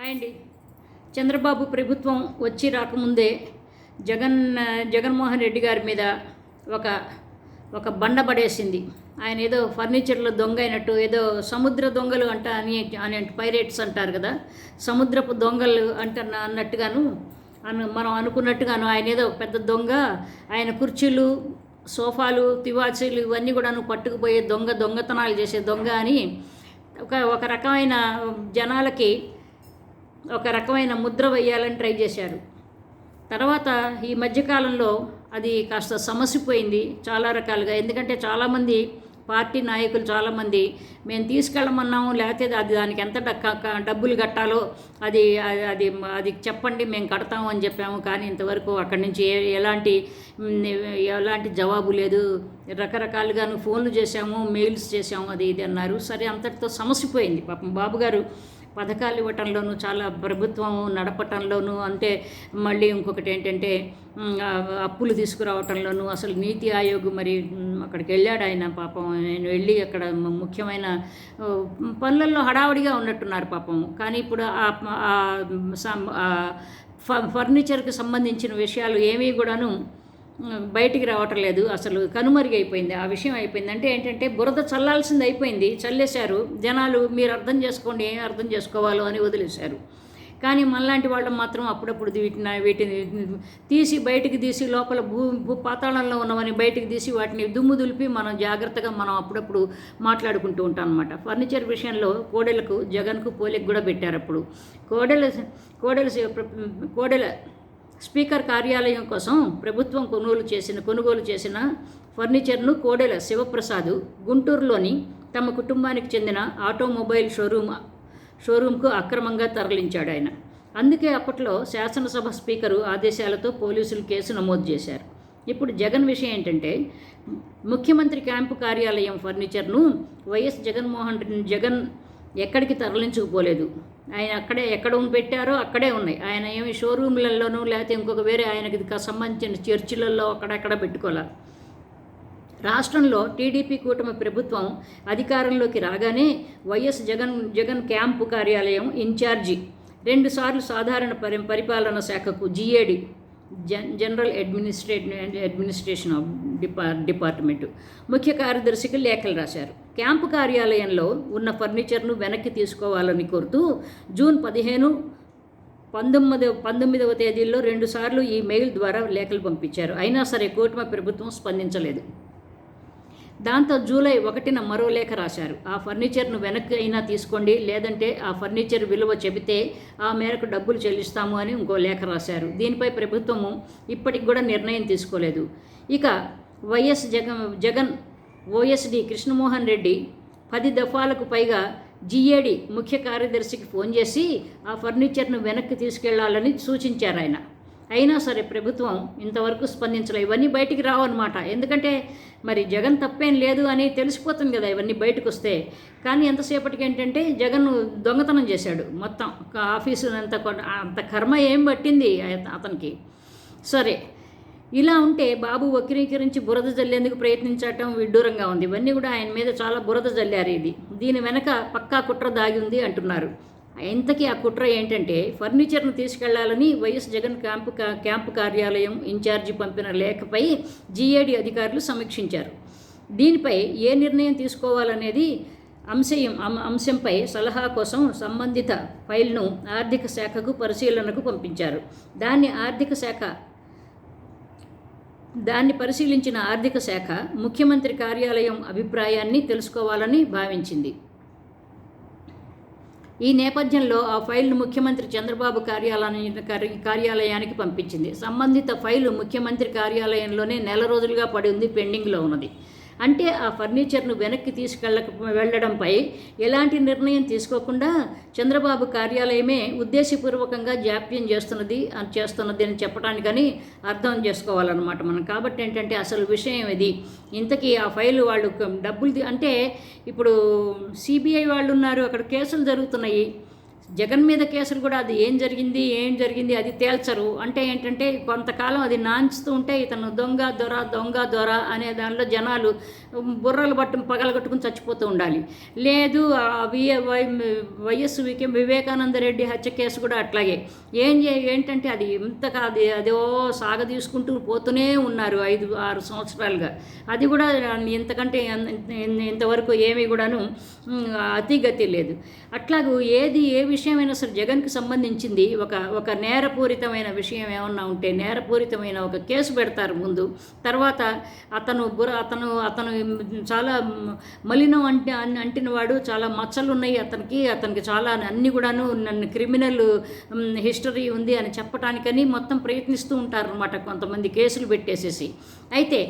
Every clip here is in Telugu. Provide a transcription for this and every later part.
హాయ్ అండి. చంద్రబాబు ప్రభుత్వం వచ్చి రాకముందే జగన్ జగన్మోహన్ రెడ్డి గారి మీద ఒక ఒక బండ పడేసింది. ఆయన ఏదో ఫర్నిచర్లో దొంగ అయినట్టు ఏదో సముద్ర దొంగలు అంట అని అని పైరేట్స్ అంటారు కదా. సముద్రపు దొంగలు అంట అన్నట్టుగాను అను మనం అనుకున్నట్టుగాను ఆయన ఏదో పెద్ద దొంగ ఆయన కుర్చీలు సోఫాలు తివాచీలు ఇవన్నీ కూడాను పట్టుకుపోయే దొంగ దొంగతనాలు చేసే దొంగ అని ఒక ఒక రకమైన జనాలకి ఒక రకమైన ముద్ర వేయాలని ట్రై చేశారు. తర్వాత ఈ మధ్యకాలంలో అది కాస్త సమసిపోయింది. చాలా రకాలుగా. ఎందుకంటే చాలామంది పార్టీ నాయకులు చాలామంది మేము తీసుకెళ్ళమన్నాము లేకపోతే అది దానికి ఎంత డబ్బులు కట్టాలో అది అది- అది చెప్పండి మేము కడతాము అని చెప్పాము. కానీ ఇంతవరకు అక్కడి నుంచి ఏ ఎలాంటి ఎలాంటి జవాబు లేదు. రకరకాలుగాను ఫోన్లు చేశాము మెయిల్స్ చేశాము అది ఇది అన్నారు. సరే అంతటితో సమసిపోయింది. పాపం బాబు గారు పథకాలు ఇవ్వటంలోనూ చాలా ప్రభుత్వం నడపటంలోనూ అంటే మళ్ళీ ఇంకొకటి ఏంటంటే అప్పులు తీసుకురావటంలోనూ అసలు నీతి ఆయోగ్ మరి అక్కడికి వెళ్ళాడు ఆయన పాపం. నేను వెళ్ళి అక్కడ ముఖ్యమైన పనులలో హడావుడిగా ఉన్నట్టున్నారు పాపం. కానీ ఇప్పుడు ఆ సం- ఫ- ఫర్నిచర్కి సంబంధించిన విషయాలు ఏమీ కూడాను బయటికి రావటం లేదు అసలు కనుమరుగైపోయింది ఆ విషయం అయిపోయింది. అంటే ఏంటంటే బురద చల్లాల్సింది అయిపోయింది. చల్లేశారు. జనాలు మీరు అర్థం చేసుకోండి ఏం అర్థం చేసుకోవాలో అని వదిలేశారు. కానీ మనలాంటి వాళ్ళు మాత్రం అప్పుడప్పుడు వీటిని వీటిని తీసి బయటికి తీసి లోపల భూ భూ పాతాళంలో ఉన్నవని బయటికి తీసి వాటిని దుమ్ము దులిపి మనం జాగ్రత్తగా మనం అప్పుడప్పుడు మాట్లాడుకుంటూ ఉంటాం అనమాట ఫర్నిచర్ విషయంలో కోడెలకు జగన్కు పోలికి కూడా పెట్టారు అప్పుడు. కోడెల కోడెల కోడెల స్పీకర్ కార్యాలయం కోసం ప్రభుత్వం కొనుగోలు చేసిన కొనుగోలు చేసిన ఫర్నిచర్ను కోడెల శివప్రసాద్ గుంటూరులోని తమ కుటుంబానికి చెందిన ఆటోమొబైల్ షోరూమ్ షోరూంకు అక్రమంగా తరలించాడు ఆయన. అందుకే అప్పట్లో శాసనసభ స్పీకరు ఆదేశాలతో పోలీసులు కేసు నమోదు చేశారు. ఇప్పుడు జగన్ విషయం ఏంటంటే ముఖ్యమంత్రి క్యాంపు కార్యాలయం ఫర్నిచర్ను వైఎస్ జగన్మోహన్ రెడ్డి జగన్ ఎక్కడికి తరలించుకుపోలేదు. ఆయన అక్కడే ఎక్కడ పెట్టారో అక్కడే ఉన్నాయి. ఆయన ఏమి షోరూమ్లలోనూ లేకపోతే ఇంకొక వేరే ఆయనకి సంబంధించిన చర్చిలలో అక్కడక్కడ పెట్టుకోలే. రాష్ట్రంలో టీడీపీ కూటమి ప్రభుత్వం అధికారంలోకి రాగానే వైఎస్ జగన్ జగన్ క్యాంపు కార్యాలయం ఇన్ఛార్జి. రెండుసార్లు సాధారణ పరి పరిపాలన శాఖకు జీఏడి జన్ జనరల్ అడ్మినిస్ట్రేట్ అడ్మినిస్ట్రేషన్ ఆఫ్ డిపా డిపార్ట్మెంట్. ముఖ్య కార్యదర్శికి లేఖలు రాశారు. క్యాంపు కార్యాలయంలో ఉన్న ఫర్నిచర్ను వెనక్కి తీసుకోవాలని కోరుతూ జూన్ పదిహేను పంతొమ్మిది పంతొమ్మిదవ తేదీల్లో రెండుసార్లు ఈ మెయిల్ ద్వారా లేఖలు పంపించారు. అయినా సరే కూటమి ప్రభుత్వం స్పందించలేదు. దాంతో జూలై ఒకటిన మరో లేఖ రాశారు. ఆ ఫర్నిచర్ను వెనక్కి అయినా తీసుకోండి లేదంటే ఆ ఫర్నిచర్ విలువ చెబితే ఆ మేరకు డబ్బులు చెల్లిస్తాము అని ఇంకో లేఖ రాశారు. దీనిపై ప్రభుత్వము ఇప్పటికి కూడా నిర్ణయం తీసుకోలేదు. ఇక వైఎస్ జగన్ జగన్ ఓఎస్డి కృష్ణమోహన్ రెడ్డి పది దఫాలకు పైగా జిఏడి ముఖ్య కార్యదర్శికి ఫోన్ చేసి ఆ ఫర్నిచర్ను వెనక్కి తీసుకెళ్ళాలని సూచించారు ఆయన. అయినా సరే ప్రభుత్వం ఇంతవరకు స్పందించలేదు. ఇవన్నీ బయటికి రావన్నమాట. ఎందుకంటే మరి జగన్ తప్పేం లేదు అని తెలిసిపోతుంది కదా ఇవన్నీ బయటకు వస్తే కానీ ఎంతసేపటికి ఏంటంటే జగన్ దొంగతనం చేశాడు మొత్తం. ఆఫీసు అంత కొ- అంత కర్మ ఏం పట్టింది అతనికి. సరే. ఇలా ఉంటే బాబు వక్రీకరించి బురద జల్లేందుకు ప్రయత్నించటం విడ్డూరంగా ఉంది. ఇవన్నీ కూడా ఆయన మీద చాలా బురద జల్లారు ఇది. దీని వెనక పక్కా కుట్ర దాగి ఉంది అంటున్నారు. ఇంతకీ ఆ కుట్ర ఏంటంటే ఫర్నిచర్ను తీసుకెళ్ళాలని వైఎస్ జగన్ క్యాంపు క్యాంపు కార్యాలయం ఇన్ఛార్జి పంపిన లేఖపై జీఏడి అధికారులు సమీక్షించారు. దీనిపై ఏ నిర్ణయం తీసుకోవాలనేది అంశయం అం- అంశంపై సలహా కోసం సంబంధిత ఫైల్ను ఆర్థిక శాఖకు పరిశీలనకు పంపించారు. దాన్ని ఆర్థిక శాఖ దాన్ని పరిశీలించిన ఆర్థిక శాఖ ముఖ్యమంత్రి కార్యాలయం అభిప్రాయాన్ని తెలుసుకోవాలని భావించింది. ఈ నేపథ్యంలో ఆ ఫైల్ను ముఖ్యమంత్రి చంద్రబాబు కార్యాలయాన్ని కార్యాలయానికి పంపించింది. సంబంధిత ఫైలు ముఖ్యమంత్రి కార్యాలయంలోనే నెల రోజులుగా పడి ఉంది పెండింగ్లో ఉన్నది. అంటే ఆ ఫర్నిచర్ను వెనక్కి తీసుకెళ్ళక వెళ్ళడంపై ఎలాంటి నిర్ణయం తీసుకోకుండా చంద్రబాబు కార్యాలయమే ఉద్దేశపూర్వకంగా జాప్యం చేస్తున్నది అని చేస్తున్నది అని చెప్పడానికని అర్థం చేసుకోవాలన్నమాట మనం. కాబట్టి ఏంటంటే అసలు విషయం ఇది. ఇంతకీ ఆ ఫైలు వాళ్ళు డబ్బులు అంటే ఇప్పుడు సిబిఐ వాళ్ళు ఉన్నారు అక్కడ కేసులు జరుగుతున్నాయి. జగన్ మీద కేసులు కూడా అది ఏం జరిగింది ఏం జరిగింది అది తేల్చరు. అంటే ఏంటంటే కొంతకాలం అది నాంచుతూ ఉంటే ఇతను దొంగ దొర దొంగ దొర అనే దానిలో జనాలు బుర్రలు పట్టు పగలగొట్టుకుని చచ్చిపోతూ ఉండాలి. లేదు వై వైఎస్ వికే వివేకానంద రెడ్డి హత్య కేసు కూడా అట్లాగే. ఏం ఏంటంటే అది ఇంతగా అది అదో సాగ తీసుకుంటూ పోతూనే ఉన్నారు ఐదు ఆరు సంవత్సరాలుగా. అది కూడా ఇంతకంటే ఇంతవరకు ఏమీ కూడాను అతిగతి లేదు. అట్లాగూ ఏది ఏ విషయమైనా సరే జగన్కి సంబంధించింది ఒక ఒక నేరపూరితమైన విషయం ఏమన్నా ఉంటే నేరపూరితమైన ఒక కేసు పెడతారు ముందు. తర్వాత అతను బుర అతను అతను చాలా మలినం అంటే అంటిన వాడు చాలా మచ్చలు ఉన్నాయి అతనికి అతనికి చాలా అన్ని కూడాను నన్ను క్రిమినల్ హిస్టరీ ఉంది అని చెప్పటానికని మొత్తం ప్రయత్నిస్తూ ఉంటారు అనమాట కొంతమంది కేసులు పెట్టేసేసి. అయితే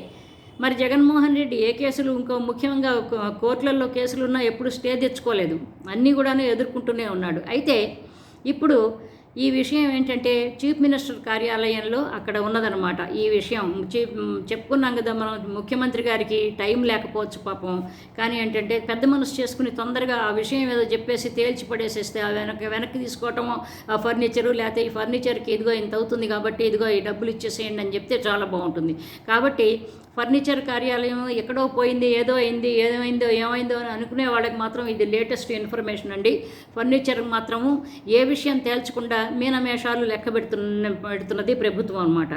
మరి జగన్మోహన్ రెడ్డి ఏ కేసులు ఇంకో ముఖ్యంగా కో- కోర్టులలో కేసులు ఉన్నా ఎప్పుడు స్టే తెచ్చుకోలేదు. అన్నీ కూడాను ఎదుర్కొంటూనే ఉన్నాడు. అయితే ఇప్పుడు ఈ విషయం ఏంటంటే చీఫ్ మినిస్టర్ కార్యాలయంలో అక్కడ ఉన్నదనమాట ఈ విషయం చీఫ్ చెప్పుకున్నాం కదా మనం ముఖ్యమంత్రి గారికి టైం లేకపోవచ్చు పాపం. కానీ ఏంటంటే పెద్ద మనసు చేసుకుని తొందరగా ఆ విషయం ఏదో చెప్పేసి తేల్చి పడేసేస్తే ఆ వెనక్కి వెనక్కి తీసుకోవటము ఆ ఫర్నిచరు లేకపోతే ఈ ఫర్నిచర్కి ఇదిగో ఇంత అవుతుంది కాబట్టి ఇదిగో ఈ డబ్బులు ఇచ్చేసేయండి అని చెప్తే చాలా బాగుంటుంది. కాబట్టి ఫర్నిచర్ కార్యాలయం ఎక్కడో పోయింది ఏదో అయింది ఏమైందో ఏమైందో అని అనుకునే వాళ్ళకి మాత్రం ఇది లేటెస్ట్ ఇన్ఫర్మేషన్ అండి. ఫర్నిచర్ మాత్రము ఏ విషయం తేల్చకుండా మీనమేషాలు లెక్క పెడుతున్న పెడుతున్నది ప్రభుత్వం అనమాట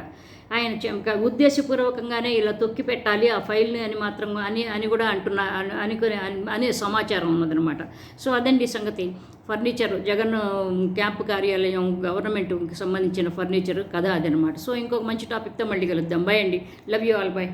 ఆయన చె- ఉద్దేశపూర్వకంగానే ఇలా తొక్కి పెట్టాలి ఆ ఫైల్ని అని మాత్రం అని అని కూడా అంటున్నా అని- అనుకునే అనే సమాచారం ఉన్నదనమాట సో అదండి సంగతి. ఫర్నిచర్ జగన్ క్యాంప్ కార్యాలయం గవర్నమెంట్కి సంబంధించిన ఫర్నిచర్ కథ అదనమాట సో ఇంకొక మంచి టాపిక్తో మళ్ళీ కలుద్దాం. బాయ్ అండి. Love you all. బాయ్.